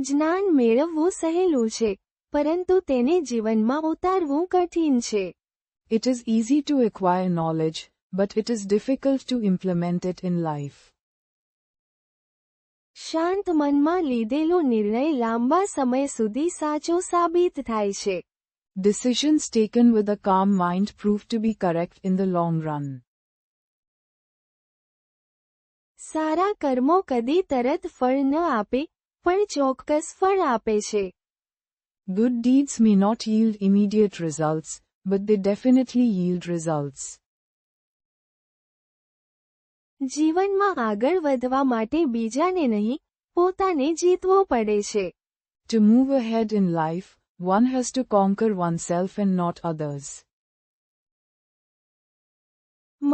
જ્ઞાન મેળવવું સહેલું છે પરંતુ તેને જીવનમાં ઉતારવું કઠિન છે It is easy to acquire knowledge, but it is difficult to implement it in life. શાંત મનમાં લીધેલો નિર્ણય લાંબા સમય સુધી સાચો સાબિત થાય છે Decisions taken with a calm mind prove to be correct in the long run. સારા કર્મો કદી તરત ફળ ન આપે પણ ચોક્કસ ફળ આપે છે good deeds may not yield immediate results, but they definitely yield results. જીવનમાં આગળ વધવા માટે બીજાને નહીં પોતાને જીતવો પડે છે To move ahead in life, one has to conquer oneself and not others.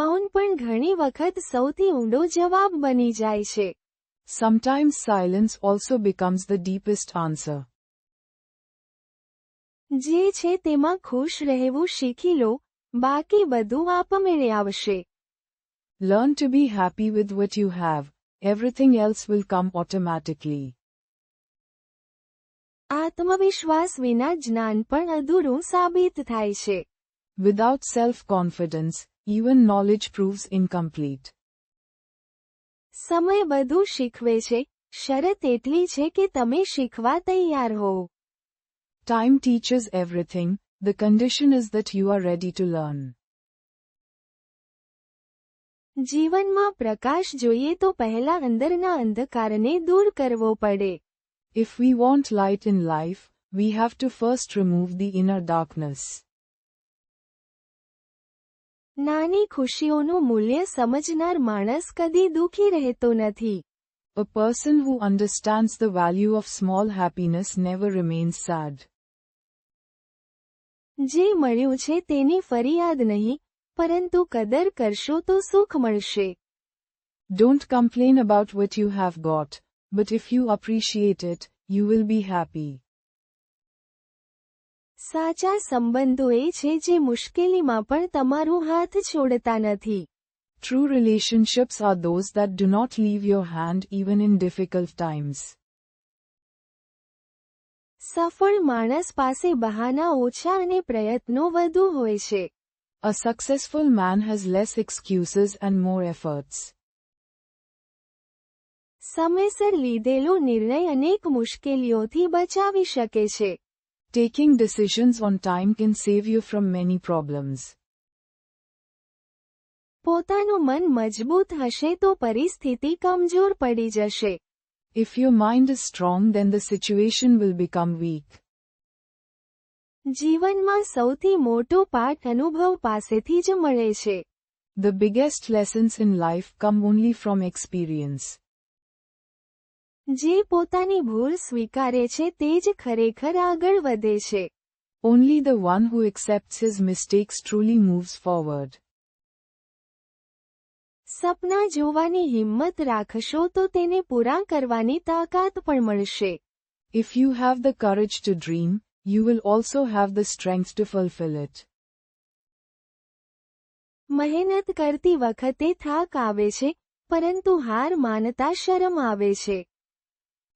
મૌન પણ ઘણી વખત સૌથી ઊંડો જવાબ બની જાય છે Sometimes silence also becomes the deepest answer. જે છે તેમાં ખુશ રહેવું શીખી લો બાકી બધું આપમેળે આવશે Learn to be happy with what you have. Everything else will come automatically. આત્મવિશ્વાસ વિના જ્ઞાન પણ અધૂરું સાબિત થાય છે Without self-confidence, even knowledge proves incomplete. સમય બધું શીખવે છે શરત એટલી છે કે તમે શીખવા તૈયાર હો time teachers everything the condition is that you are ready to learn જીવનમાં પ્રકાશ જોઈએ તો પહેલા અંદરના અંધકારને દૂર કરવો પડે if we want light in life we have to first remove the inner darkness નાની ખુશીઓનું મૂલ્ય સમજનાર માણસ કદી દુઃખી રહેતો નથી A person who understands the value of small happiness never remains sad. જે મળ્યું છે તેની ફરિયાદ નહીં પરંતુ કદર કરશો તો સુખ મળશે Don't complain about what you have got, but if you appreciate it, you will be happy. સાચા સંબંધો એ છે જે મુશ્કેલીમાં પણ તમારો હાથ છોડતા નથી True relationships are those that do not leave your hand even in difficult times. સફળ માણસ પાસે બહાના ઓછા અને પ્રયત્નો વધુ હોય છે. A successful man has less excuses and more efforts. સમયસર લીધેલો નિર્ણય અનેક મુશ્કેલીઓથી બચાવી શકે છે. Taking decisions on time can save you from many problems. પોતાનું મન મજબૂત હશે તો પરિસ્થિતિ કમજોર પડી જશે If your mind is strong then the situation will become weak. જીવનમાં સૌથી મોટો પાઠ અનુભવ પાસેથી જ મળે છે The biggest lessons in life come only from experience. જે પોતાની ભૂલ સ્વીકારે છે તે જ ખરેખર આગળ વધે છે only the one who accepts his mistakes truly moves forward સપના જોવાની હિંમત રાખશો તો તેને પૂરા કરવાની તાકાત પણ મળશે if you have the courage to dream you will also have the strength to fulfil it મહેનત કરતી વખતે થાક આવે છે પરંતુ હાર માનતા શરમ આવે છે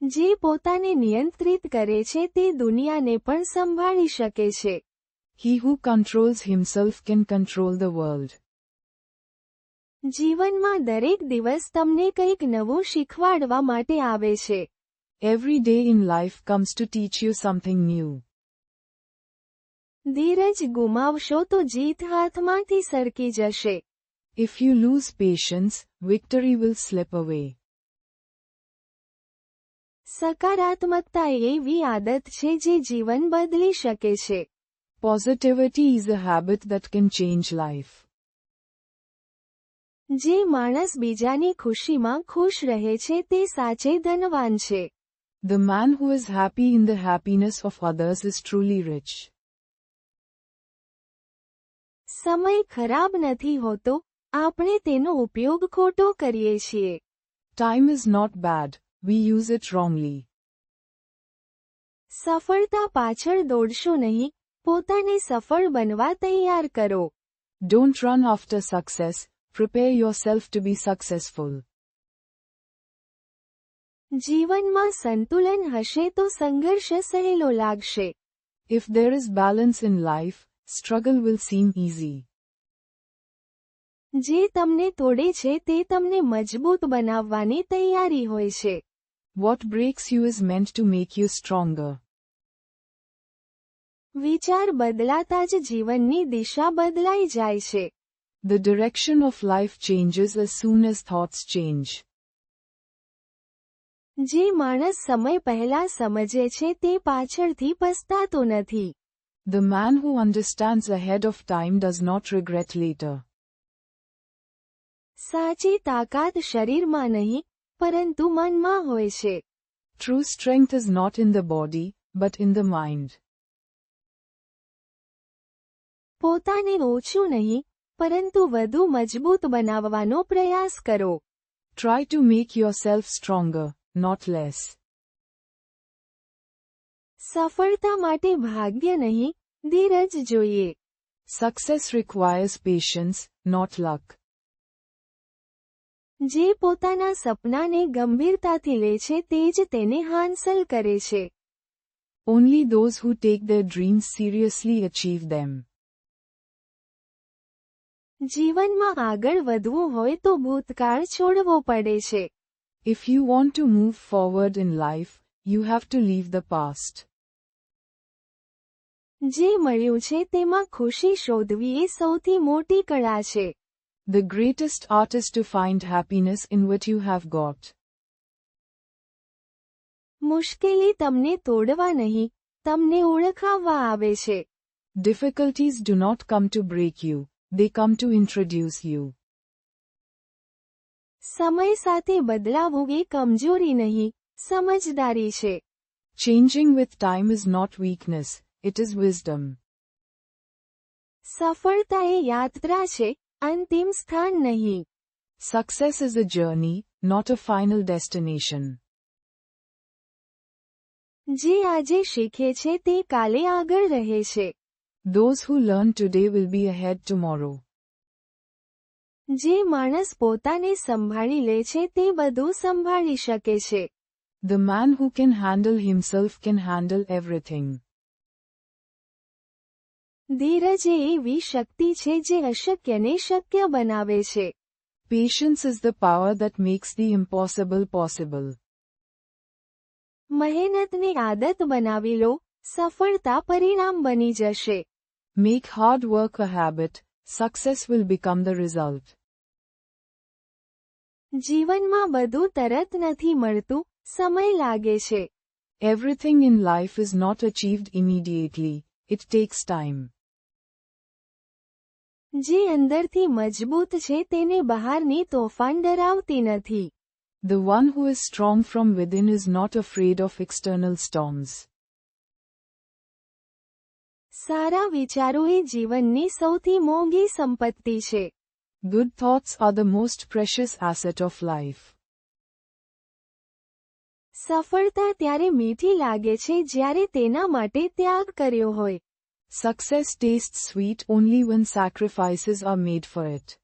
જે પોતાને નિયંત્રિત કરે છે તે દુનિયાને પણ સંભાળી શકે છે He who controls himself can control the world. જીવનમાં દરેક દિવસ તમને કંઈક નવું શીખવાડવા માટે આવે છે Every day in life comes to teach you something new. ધીરજ ગુમાવશો તો જીત હાથમાંથી સરકી જશે If you lose patience, victory will slip away. સકારાત્મકતા એવી આદત છે જે જીવન બદલી શકે છે positivity is a habit that can change life જે માણસ બીજાની ખુશીમાં ખુશ રહે છે તે સાચે ધનવાન છે the man who is happy in the happiness of others is truly rich. સમય ખરાબ નથી હોતો આપણે તેનો ઉપયોગ ખોટો કરીએ છીએ. Time is not bad we use it wrongly. સફળતા પાછળ દોડશો નહીં પોતાને સફળ બનવા તૈયાર કરો Don't run after success, prepare yourself to be successful. જીવનમાં સંતુલન હશે તો સંઘર્ષ સહેલો લાગશે If there is balance in life, struggle will seem easy. જે તમને તોડે છે તે તમને મજબૂત બનાવવાની તૈયારી હોય છે what breaks you is meant to make you stronger વિચાર બદલાતા જ જીવનની દિશા બદલાઈ જાય છે The direction of life changes as soon as thoughts change. જે માણસ સમય પહેલા સમજે છે તે પાછળથી પસ્તાતો નથી. The man who understands ahead of time does not regret later. સાચી તાકાત શરીરમાં નહીં પરંતુ મનમાં હોય છે true strength is not in the body but in the mind પોતાને ઓછું નહીં પરંતુ વધુ મજબૂત બનાવવાનો પ્રયાસ કરો try to make yourself stronger not less સફળતા માટે ભાગ્ય નહીં ધીરજ જોઈએ success requires patience not luck જે પોતાના સપનાને ગંભીરતાથી લે છે તે જ તેને હાંસલ કરે છે only those who take the dreams seriously achieve them જીવનમાં આગળ વધવું હોય તો ભૂતકાળ છોડવો પડે છે if you want to move forward in life you have to leave the past જે મળ્યું છે તેમાં ખુશી શોધવી એ સૌથી મોટી કળા છે The greatest artist to find happiness in what you have got. મુશ્કેલી Difficulties do not come to break you, they come to introduce you. સમય Changing with time is not weakness, it is wisdom. સફળતા એ યાત્રા છે અંતિમ સ્થાન નહીં success is a journey not a final destination જે આજે શીખે છે તે કાલે આગળ રહે છે Those who learn today will be ahead tomorrow. જે માણસ પોતાને સંભાળી લે છે તે બધું સંભાળી શકે છે. The man who can handle himself can handle everything. ધીરજ એ એવી શક્તિ છે જે અશક્યને શક્ય બનાવે છે patience is the power that makes the impossible possible મહેનતની આદત બનાવી લો સફળતા પરિણામ બની જશે make hard work a habit success will become the result જીવનમાં બધું તરત નથી મળતું સમય લાગે છે everything in life is not achieved immediately it takes time જે અંદરથી મજબૂત છે તેને બહારની તોફાન ડરાવતી નથી The one who is strong from within is not afraid of external storms. સારા વિચારો એ જીવનની સૌથી મોંઘી સંપત્તિ છે. Good thoughts are the most precious asset of life. સફળતા ત્યારે મીઠી લાગે છે જ્યારે તેના માટે ત્યાગ કર્યો હોય. Success tastes sweet only when sacrifices are made for it.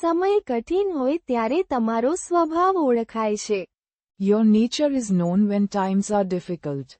સમય કઠિન હોય ત્યારે તમારો સ્વભાવ ઓળખાય છે. Your nature is known when times are difficult.